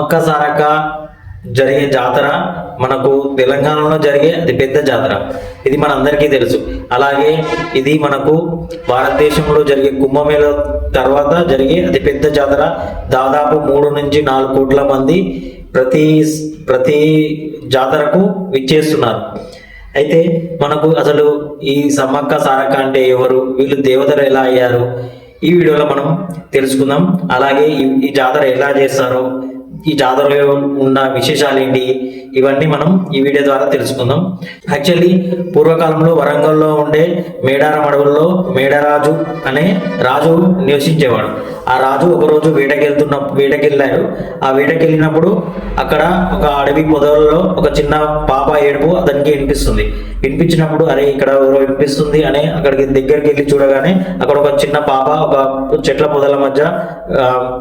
సమ్మక్క సారక్క జరిగే జాతర మనకు తెలంగాణలో జరిగే అతి పెద్ద జాతర. ఇది మన అందరికీ తెలుసు. అలాగే ఇది మనకు భారతదేశంలో జరిగే కుంభమేళ తర్వాత జరిగే అతిపెద్ద జాతర. దాదాపు మూడు నుంచి నాలుగు కోట్ల మంది ప్రతి ప్రతి జాతరకు విచ్చేస్తున్నారు. అయితే మనకు అసలు ఈ సమ్మక్క సారక్క అంటే ఎవరు? వీళ్ళు దేవతలు ఎలా అయ్యారు? ఈ వీడియోలో మనం తెలుసుకుందాం. అలాగే ఈ- ఈ జాతర ఎలా చేస్తారో ఈ జాతరలో ఉన్న విశేషాలు ఏంటి? ఇవన్నీ మనం ఈ వీడియో ద్వారా తెలుసుకుందాం. యాక్చువల్లీ పూర్వకాలంలో వరంగల్లో ఉండే మేడారం అడవుల్లో మేడరాజు అనే రాజు నివసించేవాడు. ఆ రాజు ఒకరోజు వేటకెళ్తున్న వేటకెళ్ళాడు. ఆ వేటకెళ్ళినప్పుడు అక్కడ ఒక అడవి పొదలలో ఒక చిన్న పాప ఏడుపు అతనికి వినిపిస్తుంది. వినిపించినప్పుడు అరే ఇక్కడ ఎవరో వినిపిస్తుంది అని అక్కడికి దగ్గరికి వెళ్ళి చూడగానే అక్కడ ఒక చిన్న పాప ఒక చెట్ల పొదల మధ్య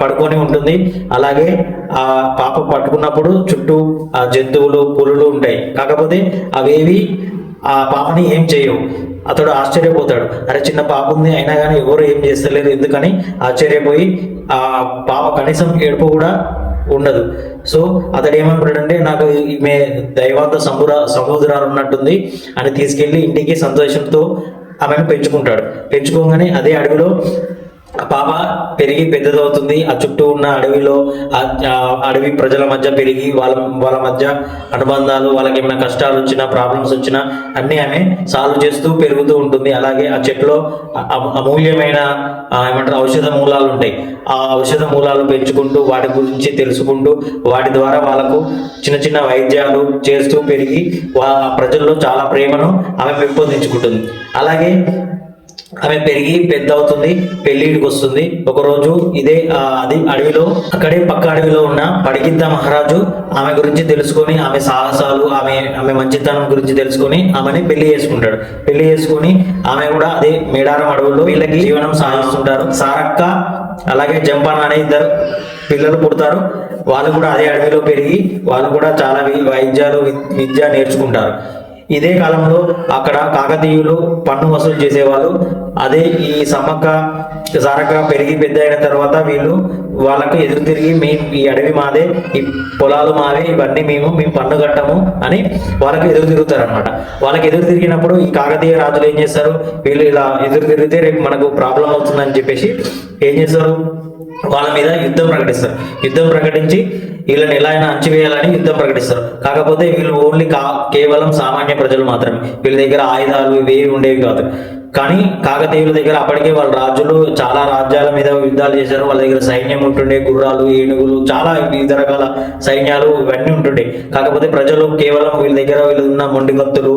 పడుకొని ఉంటుంది. అలాగే ఆ పాప పట్టుకున్నప్పుడు చుట్టూ ఆ జంతువులు పులులు ఉంటాయి. కాకపోతే అవేవి ఆ పాపని ఏం చేయవు. అతడు ఆశ్చర్యపోతాడు. అరే చిన్న పాప ఉంది అయినా కానీ ఎవరు ఏం చేస్తలేరు ఎందుకని ఆశ్చర్యపోయి ఆ పాప కనీసం ఏడుపు కూడా ఉండదు. సో అతడు ఏమంటాడంటే నాకు ఈమె దైవాంత సముద్ర సముద్రాలు ఉన్నట్టుంది అని తీసుకెళ్ళి ఇంటికి సంతోషంతో ఆమెను పెంచుకుంటాడు. పెంచుకోగానే అదే అడవిలో పాప పెరిగి పెద్దదవుతుంది. ఆ చుట్టూ ఉన్న అడవిలో ఆ అడవి ప్రజల మధ్య పెరిగి వాళ్ళ వాళ్ళ మధ్య అనుబంధాలు వాళ్ళకి ఏమైనా కష్టాలు వచ్చినా ప్రాబ్లమ్స్ వచ్చినా అన్ని ఆమె సాల్వ్ చేస్తూ పెరుగుతూ ఉంటుంది. అలాగే ఆ చెట్లో అమూల్యమైన ఏమంటారు ఔషధ మూలాలు ఉంటాయి ఆ ఔషధ మూలాలు పెంచుకుంటూ వాటి గురించి తెలుసుకుంటూ వాటి ద్వారా వాళ్ళకు చిన్న చిన్న వైద్యాలు చేస్తూ పెరిగి వా ప్రజల్లో చాలా ప్రేమను ఆమె పెంపొందించుకుంటుంది. అలాగే ఆమె పెరిగి పెద్ద అవుతుంది పెళ్ళిడికి వస్తుంది ఒకరోజు ఇదే అది అడవిలో అక్కడే పక్క అడవిలో ఉన్న పడిగిద్ద మహారాజు ఆమె గురించి తెలుసుకొని ఆమె సాహసాలు ఆమె ఆమె మంచితనం గురించి తెలుసుకొని ఆమెని పెళ్ళి చేసుకుంటాడు. పెళ్ళి చేసుకొని ఆమె కూడా అదే మేడారం అడవుల్లో వీళ్ళకి జీవనం సాగిస్తుంటారు. సారక్క అలాగే జంపాన్ అనే ఇద్దరు పిల్లలు పుడతారు. వాళ్ళు కూడా అదే అడవిలో పెరిగి వాళ్ళు కూడా చాలా వైద్యాలు వి- విద్య నేర్చుకుంటారు. ఇదే కాలంలో అక్కడ కాకతీయులు పన్ను వసూలు చేసేవాళ్ళు. అదే ఈ సమ్మక్క సారక్క పెరిగి పెద్ద అయిన తర్వాత వీళ్ళు వాళ్ళకు ఎదురు తిరిగి మేము ఈ అడవి మాదే ఈ పొలాలు మావే ఇవన్నీ మేము మేము పన్ను కట్టము అని వాళ్ళకి ఎదురు తిరుగుతారు అనమాట వాళ్ళకి ఎదురు తిరిగినప్పుడు ఈ కాకతీయ రాజులు ఏం చేస్తారు? వీళ్ళు ఇలా ఎదురు తిరిగితే రేపు మనకు ప్రాబ్లం అవుతుందని చెప్పేసి ఏం చేస్తారు? వాళ్ళ మీద యుద్ధం ప్రకటిస్తారు. యుద్ధం ప్రకటించి వీళ్ళని ఎలా అయినా అణచివేయాలని యుద్ధం ప్రకటిస్తారు. కాకపోతే వీళ్ళు ఓన్లీ కా కేవలం సామాన్య ప్రజలు మాత్రమే. వీళ్ళ దగ్గర ఆయుధాలు ఇవేవి ఉండేవి కాదు. కానీ కాకతీయుల దగ్గర అప్పటికే వాళ్ళ రాజులు చాలా రాజ్యాల మీద యుద్ధాలు చేశారు. వాళ్ళ దగ్గర సైన్యం ఉంటుండే గుర్రాలు ఏనుగులు చాలా వివిధ రకాల సైన్యాలు ఇవన్నీ ఉంటుండే. కాకపోతే ప్రజలు కేవలం వీళ్ళ దగ్గర వీళ్ళు ఉన్న మొండిగత్తులు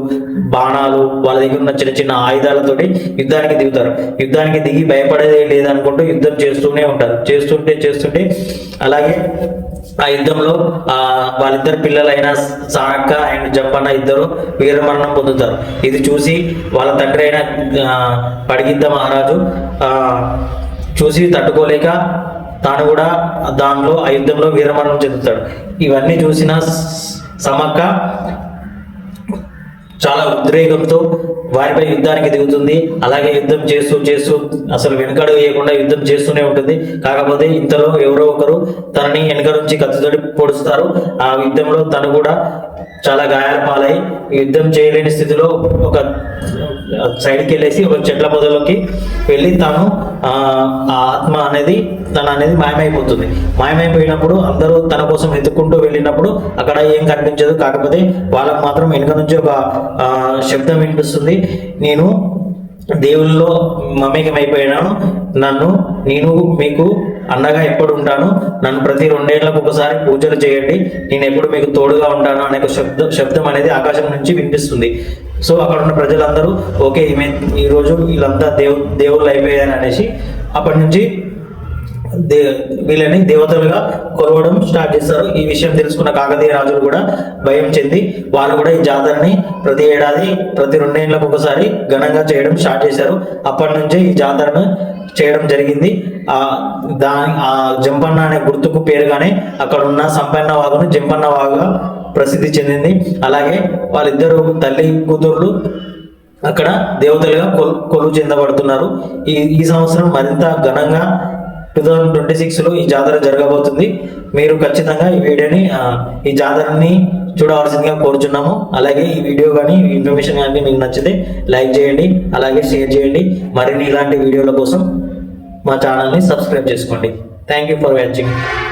బాణాలు వాళ్ళ దగ్గర ఉన్న చిన్న చిన్న ఆయుధాలతోటి యుద్ధానికి దిగుతారు. యుద్ధానికి దిగి భయపడేది లేదనుకుంటూ యుద్ధం చేస్తూనే ఉంటారు. చేస్తుంటే చేస్తుంటే అలాగే ఆ యుద్ధంలో ఆ వాళ్ళిద్దరు పిల్లలైన సారక్క అండ్ జంపన్న ఇద్దరు వీరమరణం పొందుతారు. ఇది చూసి వాళ్ళ తండ్రి అయిన పడిగిద్ద మహారాజు ఆ చూసి తట్టుకోలేక తాను కూడా దానిలో ఆ యుద్ధంలో వీరమరణం చెందుతాడు. ఇవన్నీ చూసిన సమక్క చాలా ఉద్రేకంతో వారిపై యుద్ధానికి దిగుతుంది. అలాగే యుద్ధం చేస్తూ చేస్తూ అసలు వెనుకడు వేయకుండా యుద్ధం చేస్తూనే ఉంటుంది. కాకపోతే ఇంతలో ఎవరో ఒకరు తనని వెనుక నుంచి కత్తితోటి పొడుస్తారు. ఆ యుద్ధంలో తను కూడా చాలా గాయాల పాలై యుద్ధం చేయలేని స్థితిలో ఒక సైడ్కి వెళ్ళేసి ఒక చెట్ల పొదలోకి వెళ్ళి తను ఆ ఆత్మ అనేది తన అనేది మాయమైపోతుంది. మాయమైపోయినప్పుడు అందరూ తన కోసం వెతుక్కుంటూ వెళ్ళినప్పుడు అక్కడ ఏం కనిపించదు. కాకపోతే వాళ్ళకు మాత్రం వెనుక నుంచి ఒక ఆ, శబ్దం వినిపిస్తుంది. నేను దేవుల్లో మమేకమైపోయినాను. నన్ను నేను మీకు అన్నగా ఎప్పుడు ఉంటాను? నన్ను ప్రతి రెండేళ్ళకు ఒకసారి పూజలు చేయండి. నేను ఎప్పుడు మీకు తోడుగా ఉంటాను అనే ఒక శబ్దం శబ్దం అనేది ఆకాశం నుంచి వినిపిస్తుంది. సో అక్కడ ఉన్న ప్రజలందరూ ఓకే ఈమె ఈ రోజు వీళ్ళంతా దేవు దేవుళ్ళు అయిపోయారు అనేసి అప్పటి నుంచి వీళ్ళని దేవతలుగా కొలవడం స్టార్ట్ చేస్తారు. ఈ విషయం తెలుసుకున్న కాకతీయ రాజులు కూడా భయం చెంది వాళ్ళు కూడా ఈ జాతరని ప్రతి ఏడాది ప్రతి రెండేళ్ళకు ఒకసారి ఘనంగా చేయడం స్టార్ట్ చేశారు. అప్పటి నుంచే ఈ జాతరను చేయడం జరిగింది. ఆ దాని ఆ జంపన్న అనే గుర్తుకు పేరుగానే అక్కడ ఉన్న సంపన్న వాగును జంపన్న వాగుగా ప్రసిద్ధి చెందింది. అలాగే వాళ్ళిద్దరు తల్లి కూతుర్లు అక్కడ దేవతలుగా కొలు కొలువు చెందబడుతున్నారు. ఈ ఈ సంవత్సరం మరింత ఘనంగా టూ థౌజండ్ ట్వంటీ సిక్స్లో ఈ జాతర జరగబోతుంది. మీరు ఖచ్చితంగా ఈ వీడియోని ఈ జాతరని చూడవలసిందిగా కోరుచున్నాము. అలాగే ఈ వీడియో కానీ ఈ ఇన్ఫర్మేషన్ కానీ మీకు నచ్చితే లైక్ చేయండి అలాగే షేర్ చేయండి. మరిన్ని ఇలాంటి వీడియోల కోసం మా ఛానల్ని సబ్స్క్రైబ్ చేసుకోండి. Thank you for watching